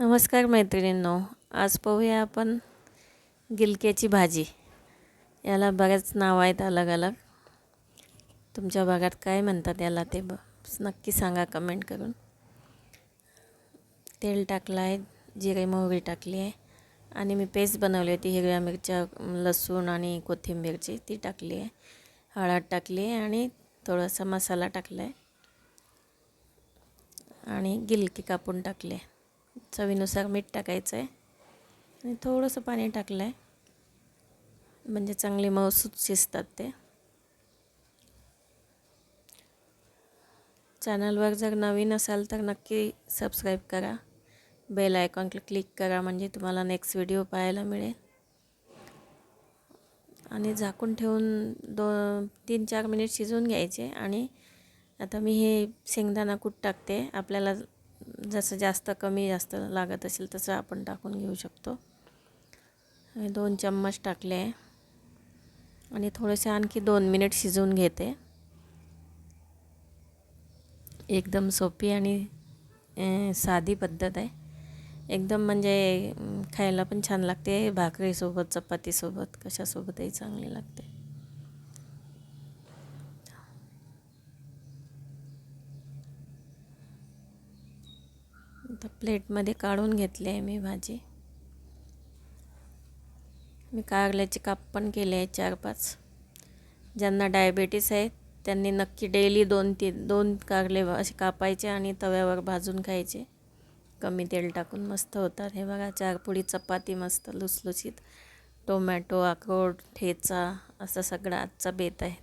नमस्कार मैत्रिणींनो आज पाहूया आपण गिलक्याची भाजी. याला बऱ्याच नावं आहेत अलग अलग तुमच्या भागात काय म्हणतात याला ते ब नक्की सांगा कमेंट करून. तेल टाकलं आहे जिरे मोहरी टाकली आहे आणि मी पेस्ट बनवली होती हिरव्या मिरच्या लसूण आणि कोथिंबीरची ती टाकली आहे. हळद टाकली आहे आणि थोडासा मसाला टाकला आहे. आणि गिलकी कापून टाकली आहे. चवीनुसार मीठ टाकायचं आहे आणि थोडंसं पाणी टाकलं आहे म्हणजे चांगले मऊसूत शिजतात ते. चॅनलवर जर नवीन असाल तर नक्की सबस्क्राईब करा. बेल आयकॉन क्लिक करा म्हणजे तुम्हाला नेक्स्ट व्हिडिओ पाहायला मिळेल. आणि झाकून ठेवून दोन तीन चार मिनिट शिजवून घ्यायचे. आणि आता मी हे शेंगदाणा कूट टाकते. आपल्याला जसं जास्त कमी जास्त लागत असेल तसं आपण टाकून घेऊ शकतो. दोन चम्मच टाकले आहे. आणि थोडेसे आणखी दोन मिनिट शिजवून घेते. एकदम सोपी आणि साधी पद्धत आहे. एकदम म्हणजे खायला पण छान लागते. भाकरीसोबत चपातीसोबत कशासोबतही चांगली लागते. आता प्लेटमध्ये काढून घेतले आहे मी भाजी. मी कारल्याचे काप पण केले आहे चार पाच. ज्यांना डायबेटीस आहे त्यांनी नक्की डेली दोन तीन दोन कारले असे कापायचे आणि तव्यावर भाजून खायचे. कमी तेल टाकून मस्त होतात. हे बघा चार चपाती मस्त लुसलुसीत टोमॅटो अक्रोड ठेचा असा सगळा आजचा बेत आहे.